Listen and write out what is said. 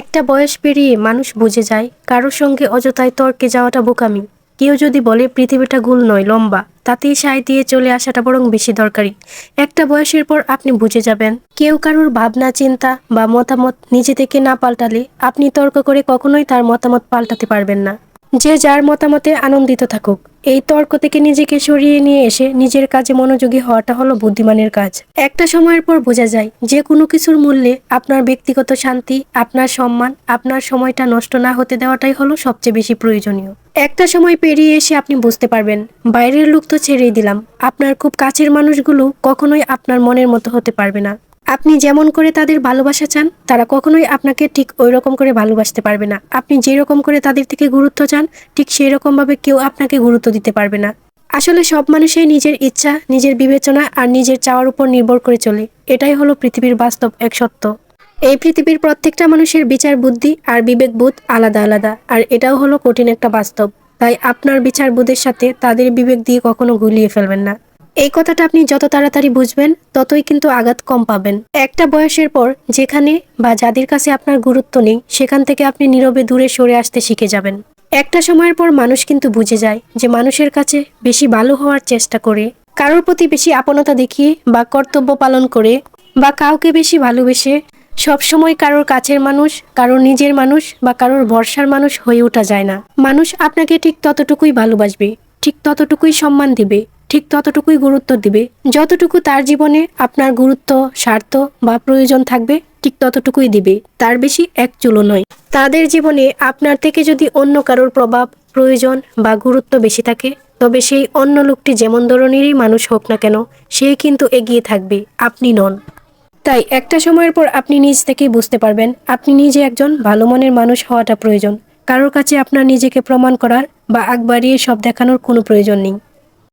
একটা বয়স পেরিয়ে মানুষ বুঝে যায়, কারও সঙ্গে অযথায় তর্কে যাওয়াটা বোকামি। কেউ যদি বলে পৃথিবীটা গুল নয়, লম্বা, তাতেই সাই দিয়ে চলে আসাটা বরং বেশি দরকারি। একটা বয়সের পর আপনি বুঝে যাবেন, কেউ কারোর ভাবনা, চিন্তা বা মতামত নিজে থেকে না পাল্টালে আপনি তর্ক করে কখনোই তার মতামত পাল্টাতে পারবেন না। যে যার মতামতে আনন্দিত থাকুক। এই তর্ক থেকে নিজেকে সরিয়ে নিয়ে এসে নিজের কাজে মনোযোগী হওয়াটা হলো বুদ্ধিমানের কাজ। একটা সময়ের পর বোঝা যায়, যে কোনো কিছুর মূল্যে আপনার ব্যক্তিগত শান্তি, আপনার সম্মান, আপনার সময়টা নষ্ট না হতে দেওয়াটাই হলো সবচেয়ে বেশি প্রয়োজনীয়। একটা সময় পেরিয়ে এসে আপনি বুঝতে পারবেন, বাইরের লোক তো ছেড়েই দিলাম। আপনার খুব কাছের মানুষগুলো কখনোই আপনার মনের মতো হতে পারবে না। আপনি যেমন করে তাদের ভালোবাসা চান, তারা কখনোই আপনাকে ঠিক ওই রকম করে ভালোবাসতে পারবে না। আপনি যেরকম করে তাদের থেকে গুরুত্ব চান, ঠিক সেই রকম ভাবে কেউ আপনাকে গুরুত্ব দিতে পারবে না। আসলে সব মানুষই নিজের ইচ্ছা, নিজের বিবেচনা আর নিজের চাওয়ার উপর নির্ভর করে চলে। এটাই হলো পৃথিবীর বাস্তব এক সত্য। এই পৃথিবীর প্রত্যেকটা মানুষের বিচার বুদ্ধি আর বিবেক বোধ আলাদা আলাদা, আর এটাও হলো কঠিন একটা বাস্তব। তাই আপনার বিচার বোধের সাথে তাদের বিবেক দিয়ে কখনো গুলিয়ে ফেলবেন না। এই কথাটা আপনি যত তাড়াতাড়ি বুঝবেন, ততই কিন্তু আঘাত কম পাবেন। একটা বয়সের পর যেখানে বা যাদের কাছে আপনার গুরুত্ব নেই, সেখান থেকে আপনি নীরবে দূরে সরে আসতে শিখে যাবেন। একটা সময়ের পর মানুষ কিন্তু বুঝে যায় যে মানুষের কাছে বেশি ভালো হওয়ার চেষ্টা করে, কারোর প্রতি বেশি আপনতা দেখিয়ে বা কর্তব্য পালন করে বা কাউকে বেশি ভালোবেসে সবসময় কারোর কাছের মানুষ, কারোর নিজের মানুষ বা কারোর ভরসার মানুষ হয়ে ওঠা যায় না। মানুষ আপনাকে ঠিক ততটুকুই ভালোবাসবে, ঠিক ততটুকুই সম্মান দিবে। ঠিক ততটুকুই গুরুত্ব দিবে। যতটুকু তার জীবনে আপনার গুরুত্ব, স্বার্থ বা প্রয়োজন থাকবে, ঠিক ততটুকুই দিবে। তার বেশি এক চুলো নয়। তাদের জীবনে আপনার থেকে যদি অন্য কারোর প্রভাব, প্রয়োজন বা গুরুত্ব বেশি থাকে, তবে সেই অন্য লোকটি যেমন ধরনেরই মানুষ হোক না কেন, সে কিন্তু এগিয়ে থাকবে। আপনি নন। তাই একটা সময়ের পর আপনি নিজ থেকেই বুঝতে পারবেন, আপনি নিজে একজন ভালো মনের মানুষ হওয়াটা প্রয়োজন। কারোর কাছে আপনার নিজেকে প্রমাণ করার বা আগ বাড়িয়ে সব দেখানোর কোনো প্রয়োজন নেই।